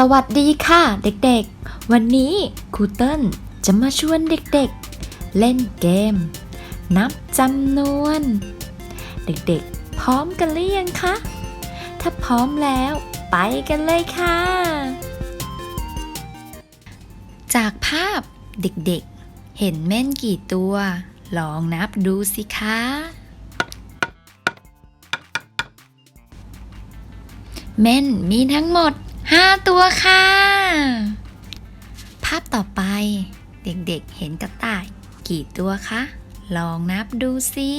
สวัสดีค่ะเด็กๆ วันนี้ครูเติ้ลจะมาชวนเด็กๆ เล่นเกม นับจำนวน เด็กๆ พร้อมกันหรือยังคะ ถ้าพร้อมแล้วไปกันเลยค่ะ จากภาพเด็กๆ เห็นเม่นกี่ตัว ลองนับดูสิคะเม่นมีทั้งหมด 5 ตัวค่ะ ภาพต่อไปเด็กๆเห็นกระต่าย กี่ตัวคะ ลองนับดูสิ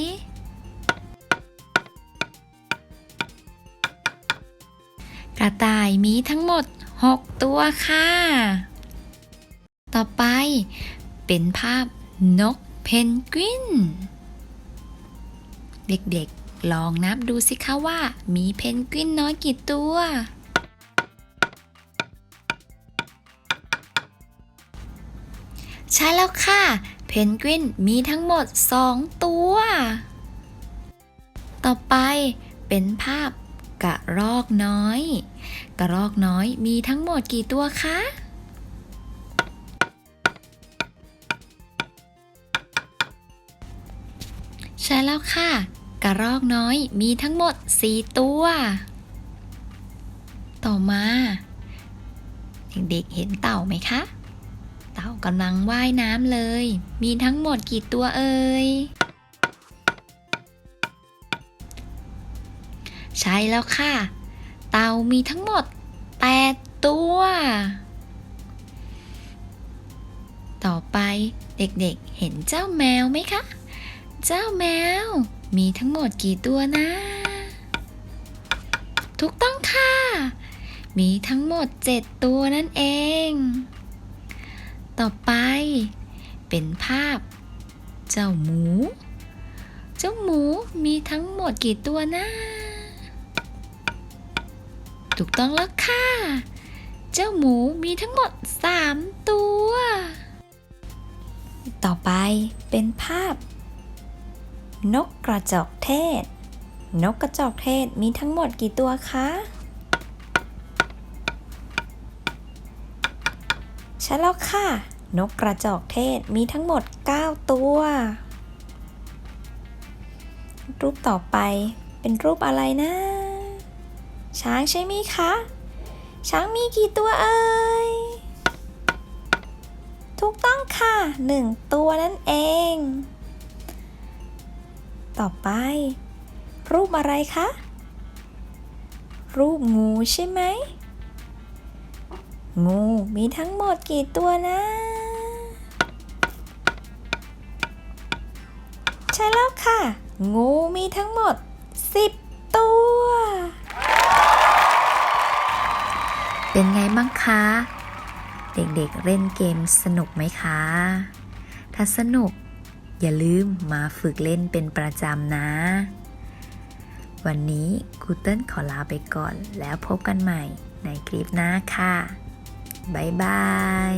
กระต่ายมีทั้งหมด 6 ตัวค่ะ ต่อไปเป็นภาพนกเพนกวิน เด็กๆ ลองนับดูสิคะว่ามีเพนกวินน้อยกี่ตัว ใช่แล้วค่ะ เพนกวินมีทั้งหมด 2 ตัว ต่อไปเป็นภาพกระรอกน้อย กระรอกน้อยมีทั้งหมดกี่ตัวคะ ใช่แล้วค่ะ กระรอกน้อยมีทั้งหมด 4 ตัว ต่อมา เด็กๆเห็นเต่าไหมคะ เต่ากำลังว่ายน้ำเลย มีทั้งหมดกี่ตัวเอ่ย ใช่แล้วค่ะ เต่ามีทั้งหมด 8 ตัว ต่อไปเด็กๆเห็นเจ้าแมวไหมคะ เจ้าแมว มีทั้งหมดกี่ตัวนะ ถูกต้องค่ะ มีทั้งหมด 7 ตัวนั่นเอง ต่อไป เป็นภาพ เจ้าหมู เจ้าหมูมีทั้งหมดกี่ตัวนะ ถูกต้องแล้วค่ะ เจ้าหมูมีทั้งหมด 3 ตัว ต่อไปเป็นภาพ นกกระจอกเทศ นกกระจอกเทศมีทั้งหมดกี่ตัวคะใช่แล้วค่ะ นกกระจอกเทศมีทั้งหมด 9 ตัว รูปต่อไปเป็นรูปอะไรนะ ช้างใช่ไหมคะ ช้างมีกี่ตัวเอ่ยถูกต้องค่ะ 1 ตัวนั่นเอง ต่อไป รูปอะไรคะ รูปงูใช่ไหมงูมีทั้งหมดกี่ตัวนะ ช่แล้วค่ะ งูมีทั้งหมด 10 ตัว เป็นไงบ้างคะ เด็กๆเล่นเกมสนุกไหมคะ ถ้าสนุก อย่าลืมมาฝึกเล่นเป็นประจำนะ วันนี้ครูเติ้ลขอลาไปก่อนแล้วพบกันใหม่ในคลิปหน้าค่ะ บ๊ายบาย